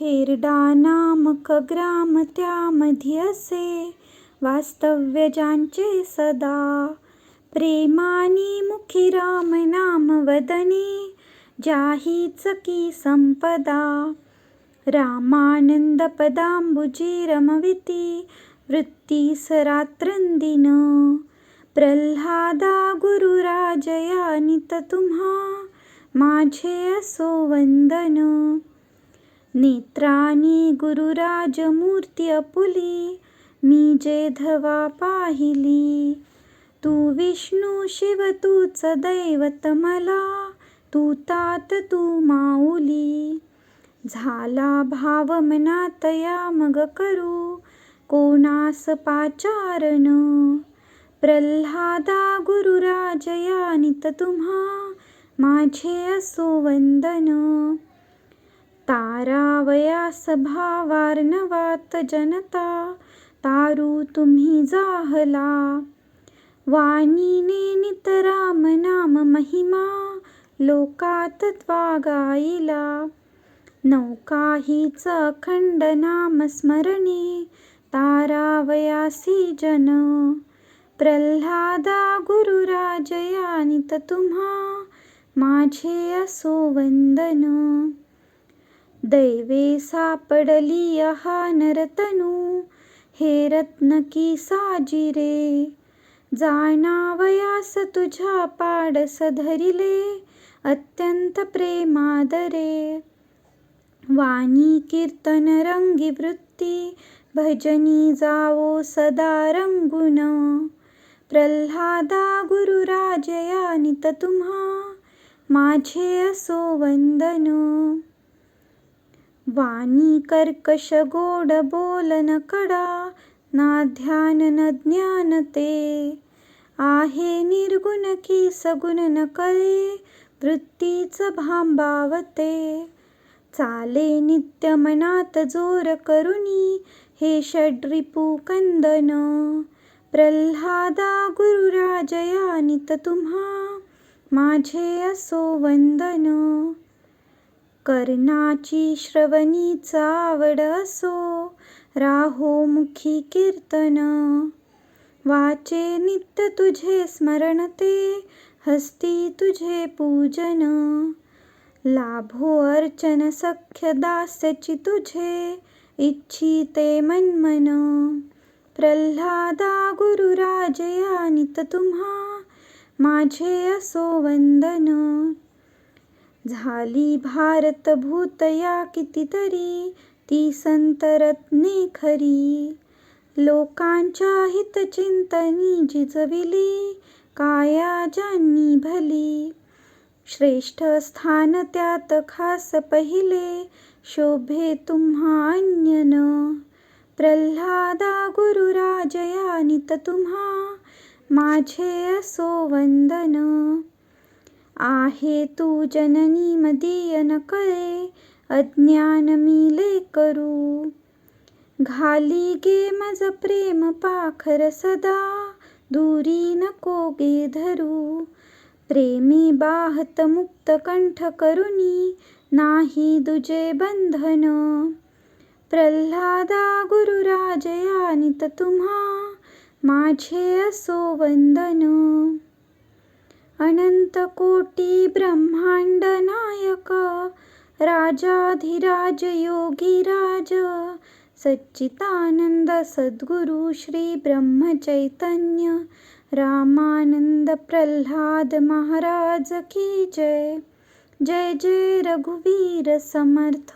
खेरडा नामक ग्राम त्यामध्ये असे वास्तव्य ज्यांचे सदा. प्रेमानी मुखी राम नाम वदने ज्याहीच की संपदा. रामानंद पदांबुजी रमविती वृत्ती सरात्रंदिन प्रल्हादा गुरुराजया नित तुम्हा माझे असो वंदन. नेत्रानी गुरुराज मूर्ती अपुली मी जे धवा पाहिली तू विष्णू शिव तूच दैवत मला तू तात तू माऊली. झाला भाव मनात या मग करू कोणास पाचारण? प्रल्हादा गुरुराज या नित तुम्हा माझे असो वंदन. तारावयास सभावार्णवात जनता तारू तुम्ही जाहला. वाणीने नितराम नाम महिमा लोकात गाईला नौका हीच अखंड नाम स्मरणे तारावयासी जन प्रल्हादा गुरुराजया नित तुम्हा माझे असो वंदन. दैवे सापडली हा नरतनू हे रत्न की साजिरे जाणावयास तुझ्या पाडस धरिले अत्यंत प्रेमादरे वाणी कीर्तन रंगी वृत्ती भजनी जावो सदा रंगुन प्रल्हादा गुरुराजया नित तुम्हा माझे असो वंदन वाणी कर्कश गोड बोलन कडा ना ध्यान न ज्ञान ते. आहे निर्गुण की सगुण न कळे वृत्तीच भांबावते. चाले नित्य मनात जोर करुणी हे षड्रिपू कंदन. प्रल्हादा गुरुराजया नित तुम्हा माझे असो वंदन. कर्णाची श्रवणीचा आवड असो राहो मुखी कीर्तन. वाचे नित्य तुझे स्मरण ते हस्ती तुझे पूजन. लाभो अर्चन सख्य दास्यची तुझे इच्छिते मनमन. प्रल्हादा गुरुराजया नित तुम्हा माझे असो वंदन. झाली भारत भूतया कितीतरी ती संतरत्ने खरी. लोकांच्या हितचिंतनी जिजविली काया ज्यांनी भली. श्रेष्ठ स्थान त्यात खास पहिले शोभे तुम्हा अन्यन. प्रल्हादा गुरुराजया नित तुम्हा माझे असो वंदन. आहे तू जननी मदीय न कळे अज्ञान मिले करू. घाली गे मज प्रेम पाखर सदा दूरी नको गे धरू. प्रेमी बाहत मुक्त कंठ करुनी नाही दुजे बंधन. प्रल्हादा गुरुराजयानित तुम्हा माझे असो वंदन. अनंत कोटी ब्रह्मांड नायक राजाधिराज योगीराज सच्चितानंद सद्गुरु श्री ब्रह्मचैतन्य रामानंद प्रल्हाद महाराज की जय. जय जय रघुवीर समर्थ.